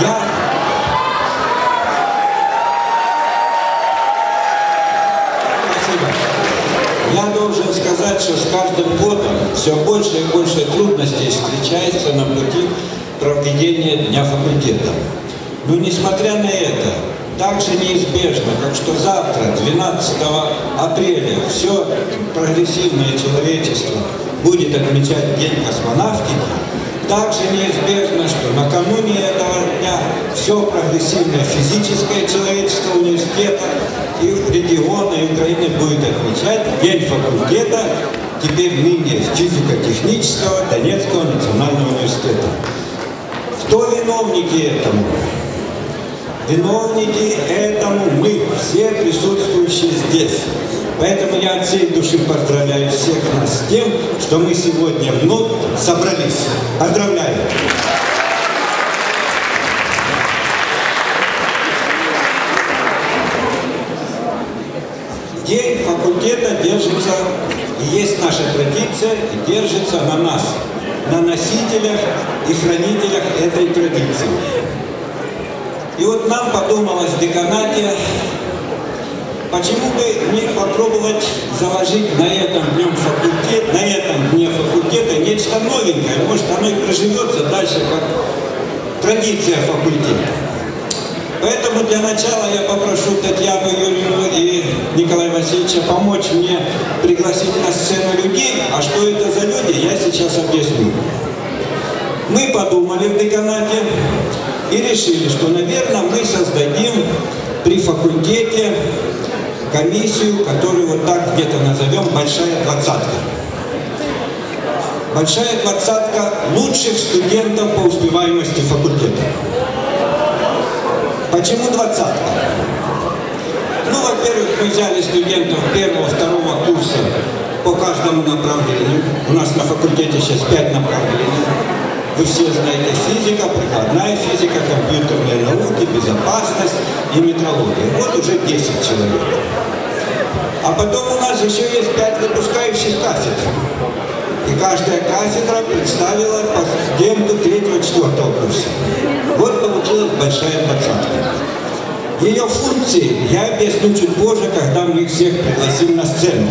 Я... Спасибо. Я должен сказать, что с каждым годом все больше и больше трудностей встречается на пути проведения Дня факультета. Но несмотря на это, также неизбежно, как что завтра, 12 апреля, все прогрессивное человечество будет отмечать День космонавтики, также неизбежно, что накануне этого дня все прогрессивное физическое человечество университета и региона Украины будет отмечать День факультета, теперь ныне физико-технического Донецкого национального университета. Кто виновники этому? Виновники этому мы, все присутствующие здесь. Поэтому я от всей души поздравляю всех нас с тем, что мы сегодня вновь собрались. Поздравляю! День факультета держится, и есть наша традиция, и держится на нас, на носителях и хранителях этой традиции. И вот нам подумалось в деканате, почему бы не попробовать заложить на этом днем факультет, на этом дне факультета нечто новенькое, может оно и проживется дальше как традиция факультета. Поэтому для начала я попрошу Татьяну Юрьевну и Николая Васильевича помочь мне пригласить на сцену людей, а что это за люди, я сейчас объясню. Мы подумали в деканате и решили, что, наверное, мы создадим при факультете комиссию, которую вот так где-то назовем «Большая двадцатка». Большая двадцатка лучших студентов по успеваемости факультета. Почему двадцатка? Ну, во-первых, мы взяли студентов первого, второго курса по каждому направлению. У нас на факультете сейчас пять направлений. Вы все знаете физика, прикладная физика, компьютерные науки, безопасность и метрология. Вот уже 10 человек. А потом у нас еще есть пять выпускающих кафедр. И каждая кафедра представила по студенту третьего, четвертого курса. Вот получилась большая двадцатка. Ее функции я объясню чуть позже, когда мы их всех пригласим на сцену.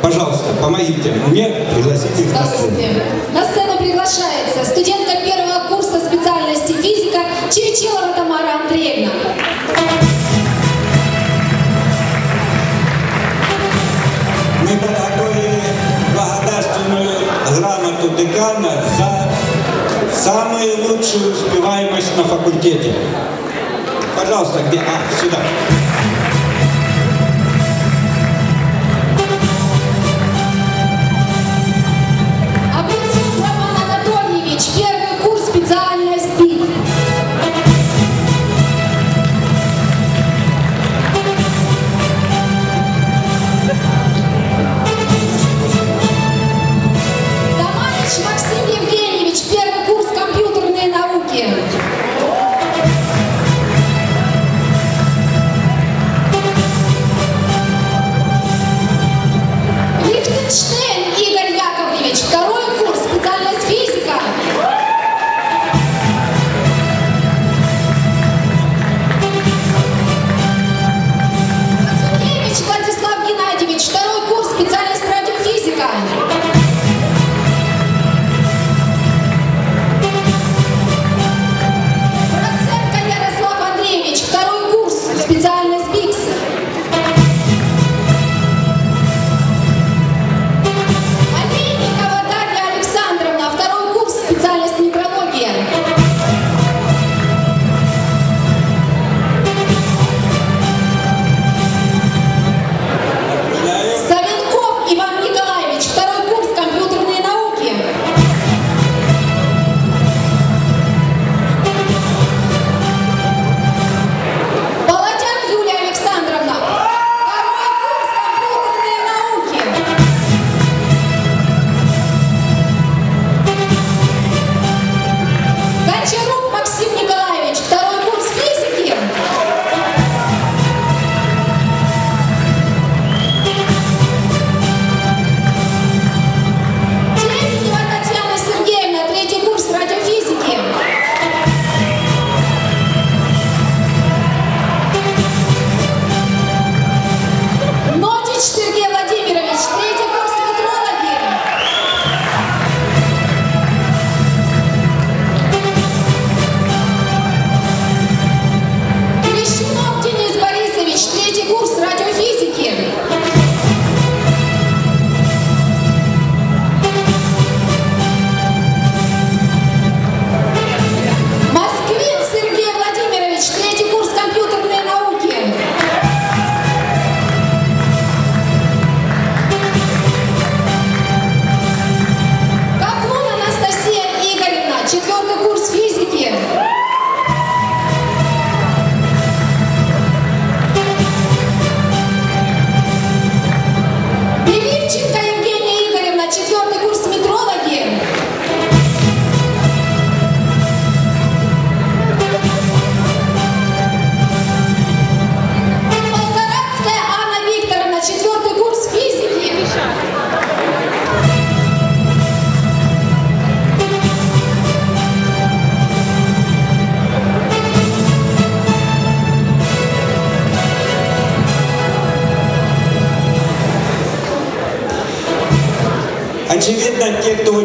Пожалуйста, помогите мне пригласить их на сцену. На сцену приглашается студентка первого курса специальности физика Черчилова Тамара Андреевна. Лучшую успеваемость на факультете. Пожалуйста, где? А, сюда.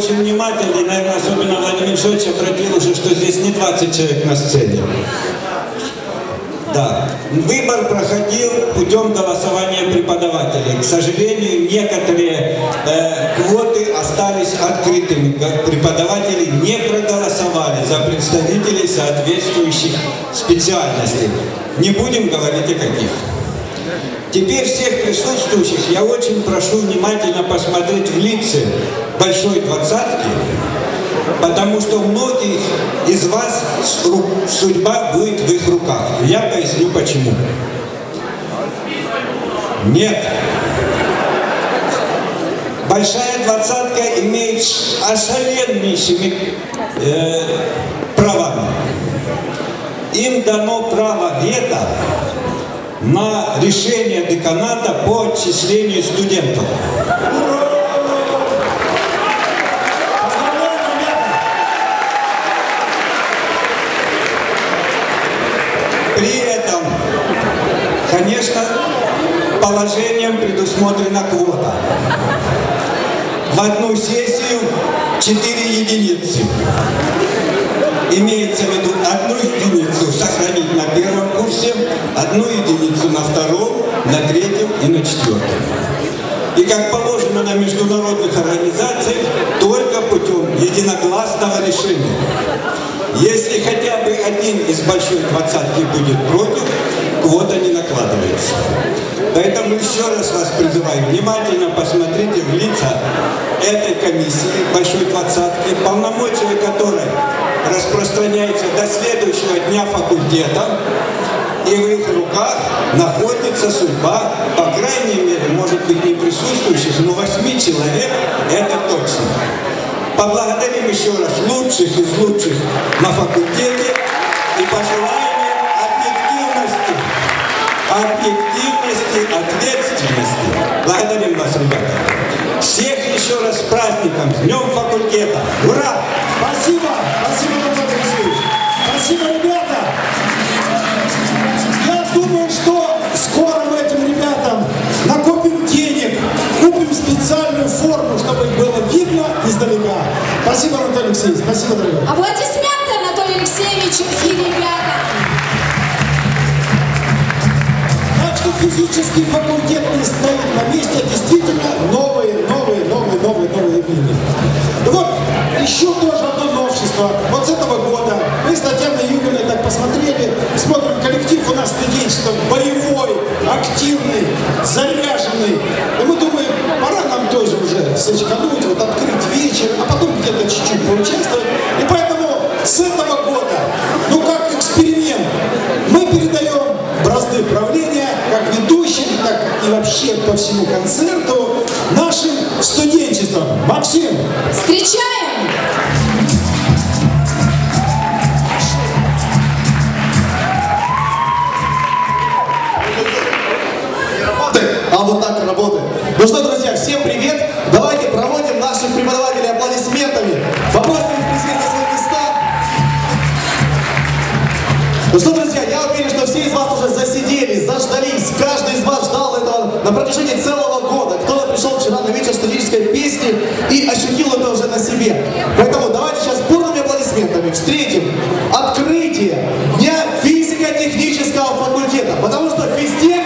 Очень внимательный, наверное, особенно Владимир Ильич, обратил уже, что здесь не 20 человек на сцене. Да. Выбор проходил путем голосования преподавателей. К сожалению, некоторые э, квоты остались открытыми. Как Преподаватели не проголосовали за представителей соответствующих специальностей. Не будем говорить о каких. Теперь всех присутствующих я очень прошу внимательно посмотреть в лица большой двадцатки, потому что многих из вас судьба будет в их руках. Я поясню почему. Нет. Большая двадцатка имеет ошаленнейшими э, правами. Им дано право вето на решение деканата по отчислению студентов. При этом, конечно, положением предусмотрена квота. В одну сессию 4 единицы. Имеется в виду одну единицу сохранить на первом одну единицу на втором, на третьем и на четвертом. И как положено на международных организациях, только путем единогласного решения. Если хотя бы один из большой двадцатки будет против, квота не накладывается. Поэтому еще раз вас призываю, внимательно посмотрите в лица этой комиссии, большой двадцатки, полномочия которой распространяются до следующего дня факультета, и в их руках находится судьба, по крайней мере, может быть, не присутствующих, но восьми человек, это точно. Поблагодарим еще раз лучших из лучших на факультете и пожелаем объективности, объективности, ответственности. Благодарим вас, ребята. Всех еще раз с праздником, с Днем факультета. Спасибо, Анатолий Алексеевич. Спасибо, дорогой. Аплодисменты Анатолию Алексеевичу и ребятам. Так что физический факультет не стоит на месте, действительно новые, новые, новые, новые, новые явления. Ну вот, еще тоже одно новшество. Вот с этого года мы с Татьяной Юрьевной так посмотрели, смотрим, коллектив у нас студенчество боевой, активный, заряженный. И мы думаем, пора нам тоже уже сочкануть, вот открыть вечер, а потом где-то чуть-чуть поучаствовать. И поэтому с этого года, ну как эксперимент, мы передаем бразды правления как ведущим, так и вообще по всему концерту нашим студенчеством. Максим, Встречаем! а вот так работает. Ну что, друзья, протяжении целого года. Кто-то пришел вчера на вечер студенческой песни и ощутил это уже на себе. Поэтому давайте сейчас бурными аплодисментами встретим открытие Дня физико-технического факультета. Потому что физтех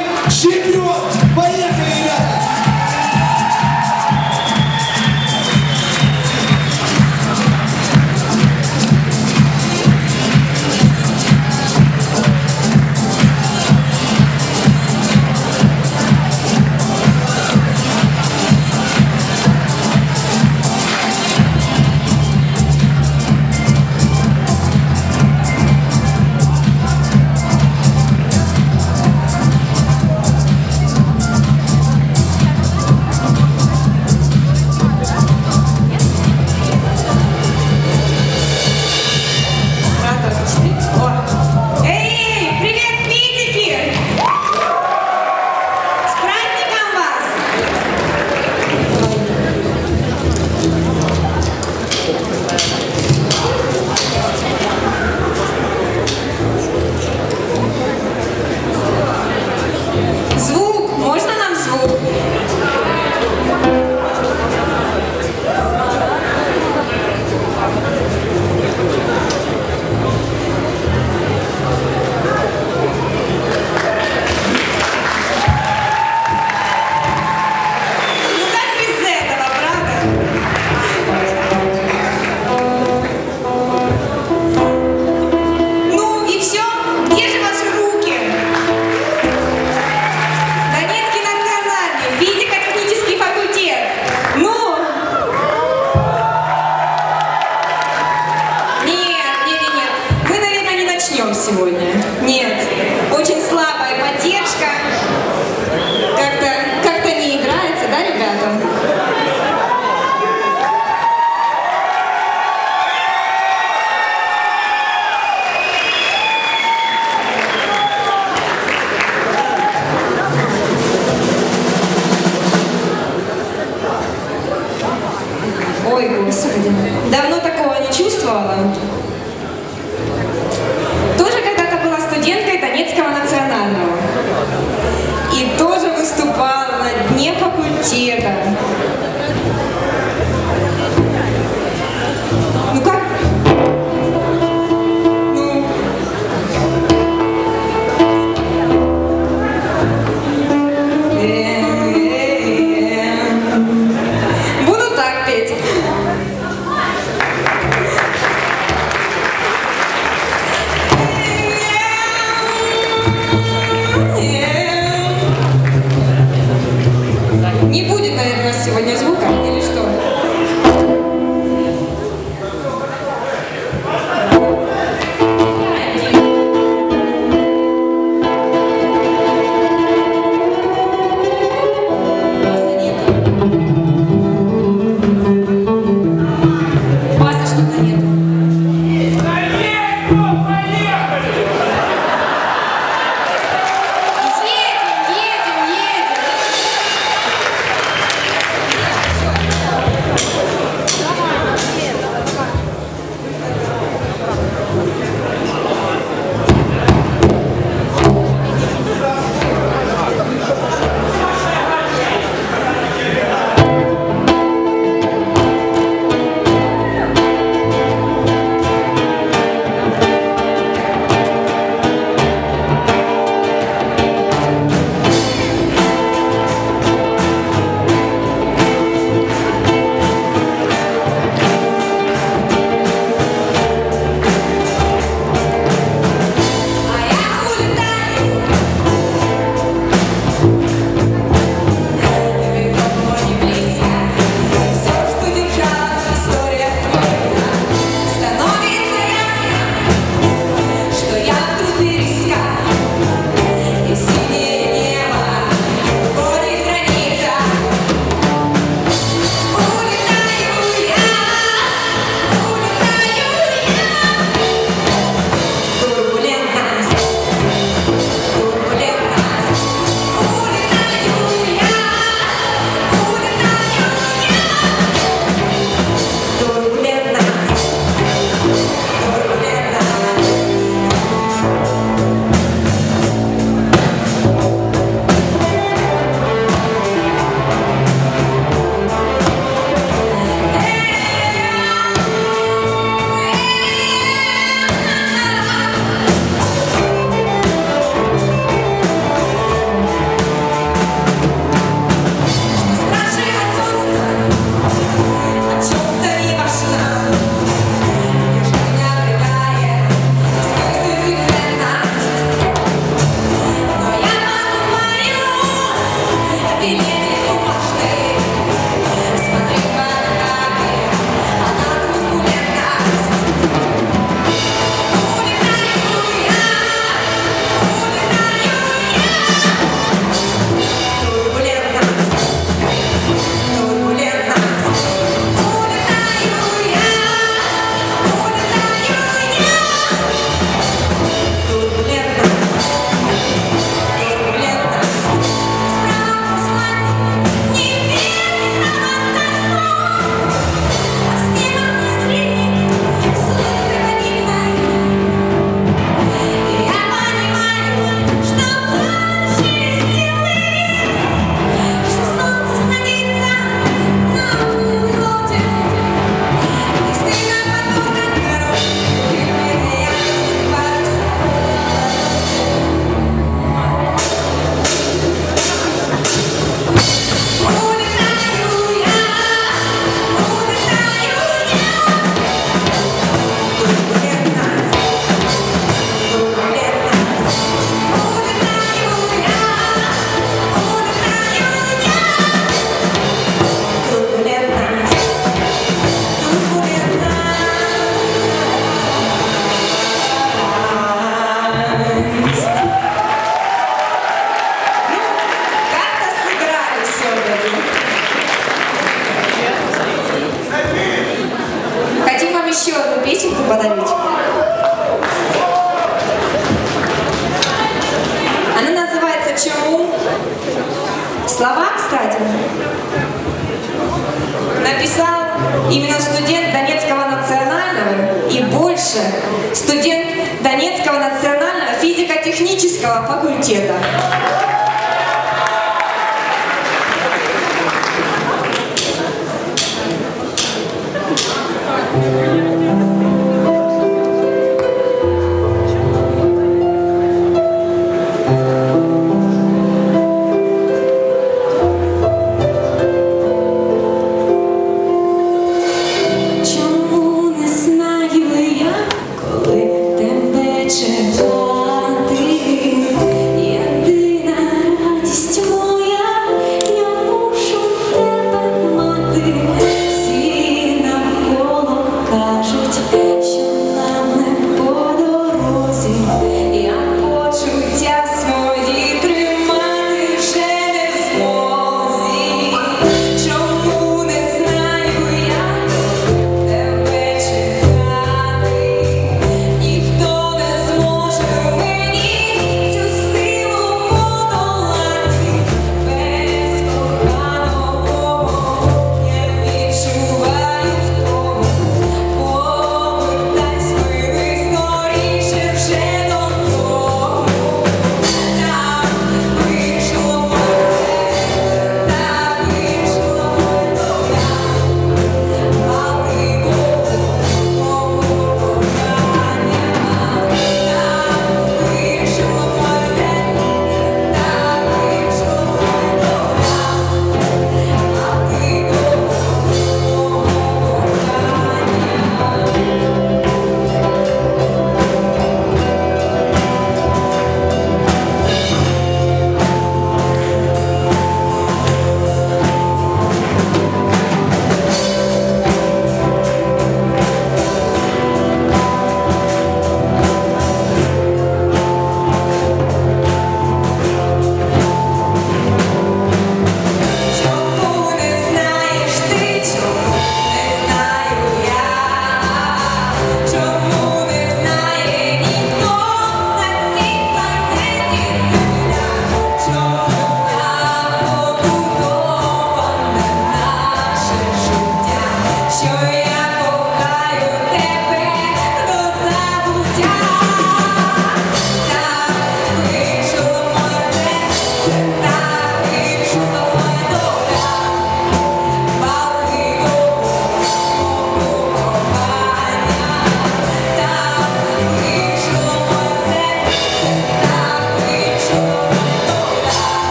Чому